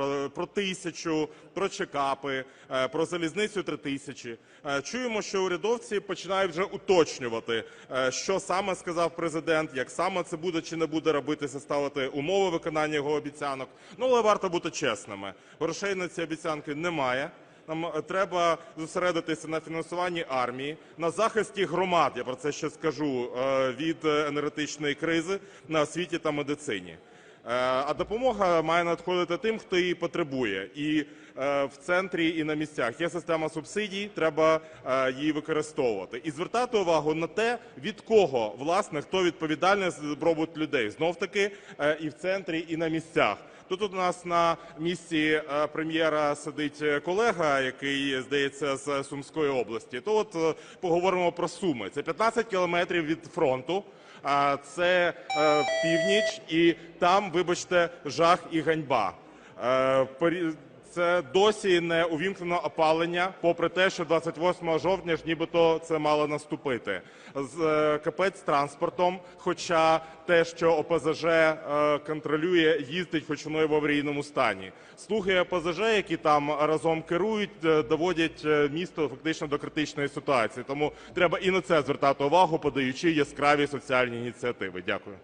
про- про тисячу, про чекапи, е, про залізницю три тисячі. Е, Чуємо, що урядовці починають вже уточнювати, е, що саме сказав президент, як саме це буде чи не буде робитися, ставити умови виконання його обіцянок. Ну але варто бути чесними. Грошей на ці обіцянки немає. Нам е, треба зосередитися на фінансуванні армії, на захисті громад. Я про це ще скажу е, від е, енергетичної кризи на освіті та медицині. Е, А допомога має надходити тим, хто її потребує, і е, в центрі, і на місцях. Є система субсидій, треба е, її використовувати і звертати увагу на те, від кого власне хто відповідальний за добробут людей. Знов таки і в центрі, і на місцях. Тут у нас на місці прем'єра сидить колега, який здається з Сумської області. То от поговоримо про Суми. Це 15 кілометрів від фронту. Це північ, і там, вибачте, жах і ганьба. Е, Це досі не увімкнено опалення, попри те, що 28 жовтня ж нібито це мало наступити. З е, капець транспортом, хоча те, що ОПЗЖ е, контролює, їздить, хоч воно і в аварійному стані. Слуги ОПЗЖ, які там разом керують, доводять місто фактично до критичної ситуації. Тому треба і на це звертати увагу, подаючи яскраві соціальні ініціативи. Дякую.